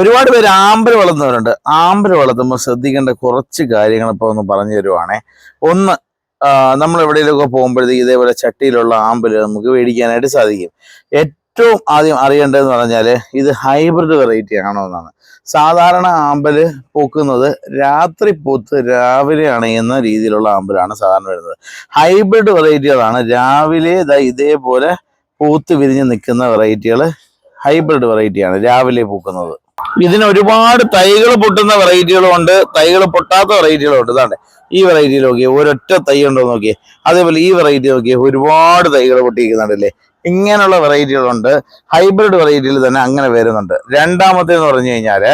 ഒരുപാട് പേര് ആമ്പൽ വളർത്തുന്നവരുണ്ട് ആമ്പൽ വളർത്തുമ്പോൾ ശ്രദ്ധിക്കേണ്ട കുറച്ച് കാര്യങ്ങൾ ഇപ്പോൾ ഒന്ന് പറഞ്ഞു തരുവാണേ. ഒന്ന് നമ്മൾ എവിടെയെങ്കിലുമൊക്കെ പോകുമ്പോഴത്തേക്ക് ഇതേപോലെ ചട്ടിയിലുള്ള ആമ്പൽ നമുക്ക് മേടിക്കാനായിട്ട് സാധിക്കും. ഏറ്റവും ആദ്യം അറിയേണ്ടതെന്ന് പറഞ്ഞാൽ ഇത് ഹൈബ്രിഡ് വെറൈറ്റി ആണോ എന്നാണ്. സാധാരണ ആമ്പൽ പൂക്കുന്നത് രാത്രി പൂത്ത് രാവിലെ അണയുന്ന രീതിയിലുള്ള ആമ്പലാണ് സാധാരണ വരുന്നത്. ഹൈബ്രിഡ് വെറൈറ്റികളാണ് രാവിലെ ഇതേപോലെ പൂത്ത് വിരിഞ്ഞ് നിൽക്കുന്ന വെറൈറ്റികൾ ഹൈബ്രിഡ് വെറൈറ്റിയാണ് രാവിലെ പൂക്കുന്നത്. ഇതിന് ഒരുപാട് തൈകൾ പൊട്ടുന്ന വെറൈറ്റികളും ഉണ്ട്. തൈകൾ പൊട്ടാത്ത വെറൈറ്റികളും ഉണ്ട്. ഇതാണ്ട് ഈ വെറൈറ്റി നോക്കിയേ ഒരൊറ്റ തൈ ഉണ്ടോ നോക്കിയേ. അതേപോലെ ഈ വെറൈറ്റി നോക്കിയേ ഒരുപാട് തൈകൾ പൊട്ടിയിരിക്കുന്നുണ്ടല്ലേ ഇങ്ങനെയുള്ള വെറൈറ്റികളുണ്ട് ഹൈബ്രിഡ് വെറൈറ്റിയിൽ തന്നെ അങ്ങനെ വരുന്നുണ്ട്. രണ്ടാമത്തേന്ന് പറഞ്ഞു കഴിഞ്ഞാൽ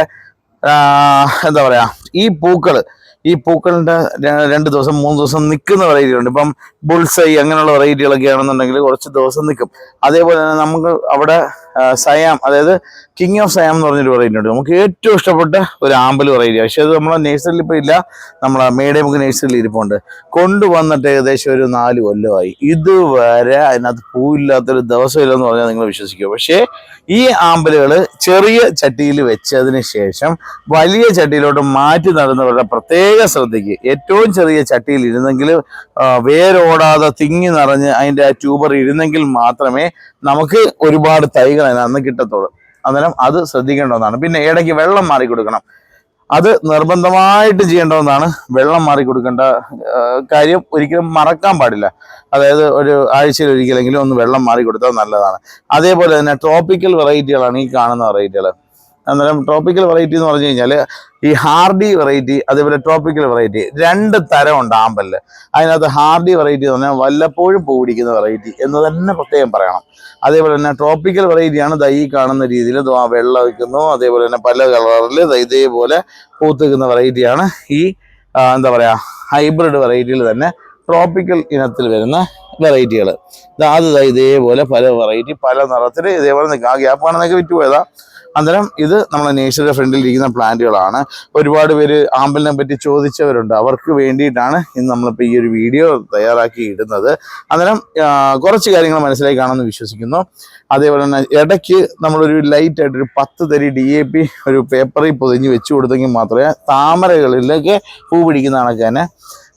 എന്താ പറയാ ഈ പൂക്കൾ ഈ പൂക്കളിന്റെ ര- രണ്ട് ദിവസം മൂന്ന് ദിവസം നിൽക്കുന്ന വെറൈറ്റി ഉണ്ട്. ഇപ്പം ബുൾസൈ അങ്ങനെയുള്ള വെറൈറ്റികളൊക്കെ ആണെന്നുണ്ടെങ്കിൽ കുറച്ച് ദിവസം നിൽക്കും. അതേപോലെ തന്നെ നമുക്ക് അവിടെ സയാം അതായത് കിങ് ഓഫ് സയാം എന്ന് പറഞ്ഞൊരു വെറൈറ്റി ഉണ്ട്. നമുക്ക് ഏറ്റവും ഇഷ്ടപ്പെട്ട ഒരു ആമ്പൽ വെറൈറ്റി പക്ഷെ അത് നമ്മളെ നേഴ്സറിയിൽ ഇപ്പോൾ ഇല്ല. നമ്മളെ മേടെ നമുക്ക് നേഴ്സറിയിൽ ഇരിപ്പുണ്ട്. കൊണ്ടുവന്നിട്ട് ഏകദേശം ഒരു നാല് കൊല്ലമായി. ഇതുവരെ അതിനകത്ത് പൂവില്ലാത്തൊരു ദിവസമില്ലെന്ന് പറഞ്ഞാൽ നിങ്ങൾ വിശ്വസിക്കുക. പക്ഷേ ഈ ആമ്പലുകൾ ചെറിയ ചട്ടിയിൽ വെച്ചതിന് ശേഷം വലിയ ചട്ടിയിലോട്ട് മാറ്റി നടന്നവരുടെ പ്രത്യേക ശ്രദ്ധയ്ക്ക് ഏറ്റവും ചെറിയ ചട്ടിയിൽ ഇരുന്നെങ്കിൽ വേരോടാതെ തിങ്ങി നിറഞ്ഞ് അതിന്റെ ആ ട്യൂബർ ഇരുന്നെങ്കിൽ മാത്രമേ നമുക്ക് ഒരുപാട് തൈകൾ അതിനകത്ത് കിട്ടത്തുള്ളൂ. അന്നേരം അത് ശ്രദ്ധിക്കേണ്ടതാണ് പിന്നെ ഇടയ്ക്ക് വെള്ളം മാറി കൊടുക്കണം. അത് നിർബന്ധമായിട്ട് ചെയ്യേണ്ടതെന്നാണ് വെള്ളം മാറി കൊടുക്കേണ്ട കാര്യം ഒരിക്കലും മറക്കാൻ പാടില്ല. അതായത് ഒരു ആഴ്ചയിൽ ഒരിക്കലെങ്കിലും ഒന്ന് വെള്ളം മാറി കൊടുത്താൽ നല്ലതാണ്. അതേപോലെ തന്നെ ട്രോപ്പിക്കൽ വെറൈറ്റികളാണ് ഈ കാണുന്ന വെറൈറ്റികൾ അന്നേരം ട്രോപ്പിക്കൽ വെറൈറ്റി എന്ന് പറഞ്ഞു കഴിഞ്ഞാൽ ഈ ഹാർഡി വെറൈറ്റി അതേപോലെ ട്രോപ്പിക്കൽ വെറൈറ്റി രണ്ട് തരമുണ്ട് ആമ്പലിൽ അതിനകത്ത് ഹാർഡി വെറൈറ്റി എന്ന് പറഞ്ഞാൽ വല്ലപ്പോഴും പൂ പിടിക്കുന്ന വെറൈറ്റി എന്ന് തന്നെ പ്രത്യേകം പറയണം. അതേപോലെ തന്നെ ട്രോപ്പിക്കൽ വെറൈറ്റിയാണ് ദൈ കാണുന്ന രീതിയിൽ വെള്ളം വയ്ക്കുന്നു അതേപോലെ തന്നെ പല കളറിൽ ഇതേപോലെ പൂത്തുക്കുന്ന വെറൈറ്റിയാണ് ഈ എന്താ പറയുക ഹൈബ്രിഡ് വെറൈറ്റിയിൽ തന്നെ ട്രോപ്പിക്കൽ ഇനത്തിൽ വരുന്ന വെറൈറ്റികൾ അത് ഇതേപോലെ പല വെറൈറ്റി പല നിറത്തിൽ ഇതേപോലെ നിൽക്കുക ആ ഗ്യാപ്പ് കാണുന്നതൊക്കെ വിറ്റുപോയതാ. അന്നേരം ഇത് നമ്മുടെ നേഴ്സറിയുടെ ഫ്രണ്ടിൽ ഇരിക്കുന്ന പ്ലാന്റുകളാണ് ഒരുപാട് പേര് ആമ്പലിനെ പറ്റി ചോദിച്ചവരുണ്ട്. അവർക്ക് വേണ്ടിയിട്ടാണ് ഇന്ന് നമ്മളിപ്പോൾ ഈ ഒരു വീഡിയോ തയ്യാറാക്കി ഇടുന്നത്. അന്നേരം കുറച്ച് കാര്യങ്ങൾ മനസ്സിലായി കാണുമെന്ന് വിശ്വസിക്കുന്നു. അതേപോലെ തന്നെ ഇടയ്ക്ക് നമ്മളൊരു ലൈറ്റ് ആയിട്ട് ഒരു പത്ത് തരി ഡി എ പി ഒരു പേപ്പറിൽ പൊതിഞ്ഞ് വെച്ച് കൊടുത്തെങ്കിൽ മാത്രമേ താമരകളിലേക്ക് പൂ പിടിക്കുന്ന കണക്ക് തന്നെ.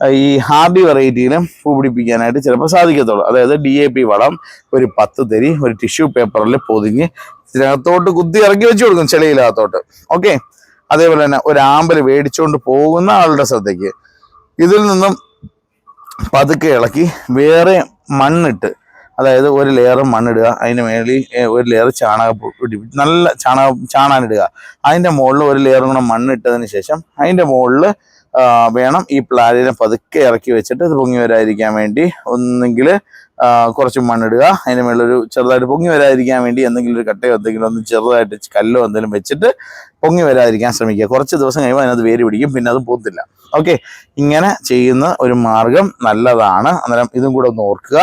ഈ ഹാർഡി വെറൈറ്റിയിലും പൂ പിടിപ്പിക്കാനായിട്ട് ചിലപ്പോൾ സാധിക്കത്തുള്ളൂ. അതായത് ഡി എ പി വളം ഒരു പത്ത് തരി ഒരു ടിഷ്യൂ പേപ്പറിൽ പൊതിഞ്ഞ് ഇതിനകത്തോട്ട് കുത്തി ഇറക്കി വെച്ച് കൊടുക്കും ചെളിയിലകത്തോട്ട്. ഓക്കെ അതേപോലെ തന്നെ ഒരു ആമ്പൽ മേടിച്ചുകൊണ്ട് പോകുന്ന ആളുടെ ശ്രദ്ധയ്ക്ക്. ഇതിൽ നിന്നും പതുക്കെ ഇളക്കി വേറെ മണ്ണിട്ട് അതായത് ഒരു ലെയർ മണ്ണിടുക അതിന് മേളിൽ ഒരു ലെയർ ചാണക നല്ല ചാണകം ചാണാനിടുക അതിന്റെ മുകളിൽ ഒരു ലെയർ കൂടെ മണ്ണിട്ടതിന് ശേഷം അതിന്റെ മുകളിൽ വേണം ഈ പ്ലാനിനെ പതുക്കെ ഇറക്കി വെച്ചിട്ട് ഇത് പൊങ്ങി വരാതിരിക്കാൻ വേണ്ടി. ഒന്നെങ്കിൽ കുറച്ച് മണ്ണിടുക. അതിന് മേളൊരു ചെറുതായിട്ട് പൊങ്ങി വരാതിരിക്കാൻ വേണ്ടി എന്തെങ്കിലും ഒരു കട്ടയോ എന്തെങ്കിലും ഒന്ന് ചെറുതായിട്ട് കല്ലോ എന്തെങ്കിലും വെച്ചിട്ട് പൊങ്ങി വരാതിരിക്കാൻ ശ്രമിക്കുക. കുറച്ച് ദിവസം കഴിയുമ്പോൾ അതിനകത്ത് വേര് പിടിക്കും പിന്നെ അത് പോത്തില്ല ഓക്കെ. ഇങ്ങനെ ചെയ്യുന്ന ഒരു മാർഗം നല്ലതാണ്. അന്നേരം ഇതും കൂടെ ഒന്ന് ഓർക്കുക.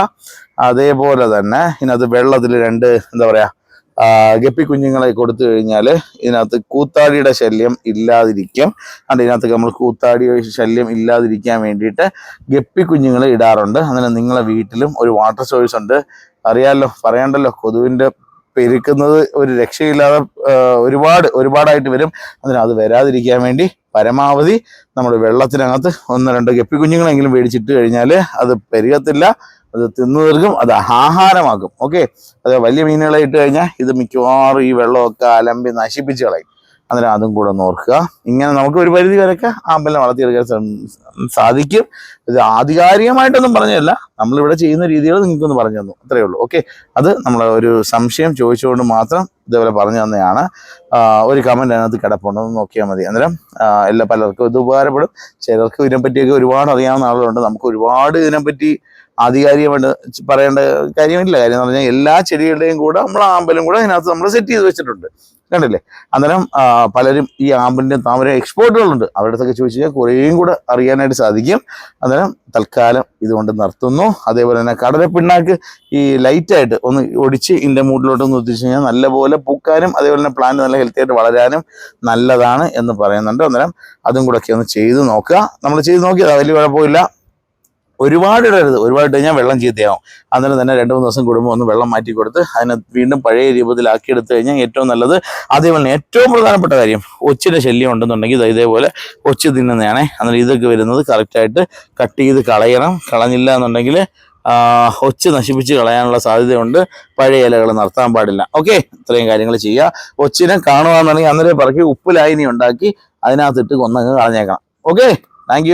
അതേപോലെ തന്നെ ഇതിനകത്ത് വെള്ളത്തിൽ രണ്ട് എന്താ പറയാ ആ, ഗപ്പി കുഞ്ഞുങ്ങളെ കൊടുത്തു കഴിഞ്ഞാൽ ഇതിനകത്ത് കൂത്താടിയുടെ ശല്യം ഇല്ലാതിരിക്കും. അതുകൊണ്ട് ഇതിനകത്ത് നമ്മൾ കൂത്താടി ശല്യം ഇല്ലാതിരിക്കാൻ വേണ്ടിയിട്ട് ഗപ്പി കുഞ്ഞുങ്ങളെ ഇടാറുണ്ട്. അങ്ങനെ നിങ്ങളെ വീട്ടിലും ഒരു വാട്ടർ സോഴ്സ് ഉണ്ട്. അറിയാമല്ലോ പറയണ്ടല്ലോ കൊതുവിന്റെ പെരുക്കുന്നത് ഒരു രക്ഷയില്ലാതെ ഒരുപാട് ഒരുപാടായിട്ട് വരും. അതിന് അത് വരാതിരിക്കാൻ വേണ്ടി പരമാവധി നമ്മൾ വെള്ളത്തിനകത്ത് ഒന്ന് രണ്ട് ഗപ്പി കുഞ്ഞുങ്ങളെങ്കിലും മേടിച്ചിട്ട് കഴിഞ്ഞാൽ അത് പെരുകത്തില്ല. അത് തിന്നു തീർക്കും അത് ആഹാരമാക്കും. ഓക്കെ അത് വലിയ മീനുകളെ ഇട്ട് കഴിഞ്ഞാൽ ഇത് മിക്കവാറും ഈ വെള്ളമൊക്കെ അലമ്പി നശിപ്പിച്ച് കളയും. അന്നേരം അതും കൂടെ ഒന്ന് ഓർക്കുക. ഇങ്ങനെ നമുക്ക് ഒരു പരിധി വരെയൊക്കെ ആമ്പലിനെ വളർത്തിയെടുക്കാൻ സാധിക്കും. ഇത് ആധികാരികമായിട്ടൊന്നും പറഞ്ഞതല്ല. നമ്മളിവിടെ ചെയ്യുന്ന രീതികൾ നിങ്ങൾക്കൊന്ന് പറഞ്ഞു തന്നു. അത്രയേ ഉള്ളൂ. ഓക്കെ? അത് നമ്മൾ ഒരു സംശയം ചോദിച്ചുകൊണ്ട് മാത്രം ഇതേപോലെ പറഞ്ഞു തന്നെയാണ് ഒരു കമന്റ് അതിനകത്ത് കിടപ്പുണ്ടെന്ന് നോക്കിയാൽ മതി. അന്നേരം എല്ലാ പലർക്കും ഇത് ഉപകാരപ്പെടും. ചിലർക്ക് ഇതിനെപ്പറ്റിയൊക്കെ ഒരുപാട് അറിയാവുന്ന ആളുകളുണ്ട്. നമുക്ക് ഒരുപാട് ഇതിനെപ്പറ്റി ആധികാരികമായിട്ട് പറയേണ്ട കാര്യമില്ല. കാര്യം എന്ന് പറഞ്ഞാൽ എല്ലാ ചെടികളുടെയും കൂടെ നമ്മൾ ആമ്പലും കൂടെ അതിനകത്ത് നമ്മൾ സെറ്റ് ചെയ്ത് വെച്ചിട്ടുണ്ട്. കണ്ടില്ലേ? അന്നേരം പലരും ഈ ആമ്പിന്റെ താമര എക്സ്പോർട്ടുകളുണ്ട് അവരുടെ അടുത്തൊക്കെ ചോദിച്ചു കഴിഞ്ഞാൽ കുറേയും കൂടെ അറിയാനായിട്ട് സാധിക്കും. അന്നേരം തൽക്കാലം ഇതുകൊണ്ട് നിർത്തുന്നു. അതേപോലെ തന്നെ കടല പിണ്ണാക്ക് ഈ ലൈറ്റായിട്ട് ഒന്ന് ഒടിച്ച് ഇതിന്റെ മൂട്ടിലോട്ട് ഒന്ന് എത്തിച്ചു കഴിഞ്ഞാൽ നല്ലപോലെ പൂക്കാനും അതേപോലെ തന്നെ പ്ലാന്റ് നല്ല ഹെൽത്തി ആയിട്ട് വളരാനും നല്ലതാണ് എന്ന് പറയുന്നുണ്ട്. അന്നേരം അതും കൂടെ ഒക്കെ ഒന്ന് ചെയ്ത് നോക്കുക. നമ്മൾ ചെയ്ത് നോക്കിയതാണ് വലിയ കുഴപ്പമില്ല. ഒരുപാട് ഇടരുത്. ഒരുപാട് കഴിഞ്ഞാൽ വെള്ളം ചീത്തയാവും. അന്നേരം തന്നെ രണ്ട് മൂന്ന് ദിവസം കൂടുമ്പോൾ ഒന്ന് വെള്ളം മാറ്റി കൊടുത്ത് അതിനെ വീണ്ടും പഴയ രൂപത്തിലാക്കി എടുത്തു കഴിഞ്ഞാൽ ഏറ്റവും നല്ലത്. അതേപോലെ ഏറ്റവും പ്രധാനപ്പെട്ട കാര്യം ഒച്ചിന്റെ ശല്യം ഉണ്ടെന്നുണ്ടെങ്കിൽ ഇത് ഇതേപോലെ ഒച്ച് തിന്നുന്നതാണേ അന്നേരം ഇതൊക്കെ വരുന്നത് കറക്റ്റായിട്ട് കട്ട് ചെയ്ത് കളയണം. കളഞ്ഞില്ല എന്നുണ്ടെങ്കിൽ ഒച്ച് നശിപ്പിച്ച് കളയാനുള്ള സാധ്യതയുണ്ട്. പഴയ ഇലകൾ നടത്താൻ പാടില്ല. ഓക്കെ ഇത്രയും കാര്യങ്ങൾ ചെയ്യുക. ഒച്ചിനെ കാണുകയെന്നുണ്ടെങ്കിൽ അന്നേരം പറക്കി ഉപ്പ് ലായനി ഉണ്ടാക്കി അതിനകത്തിട്ട് കൊന്നങ്ങ് കളഞ്ഞേക്കണം. Okay thank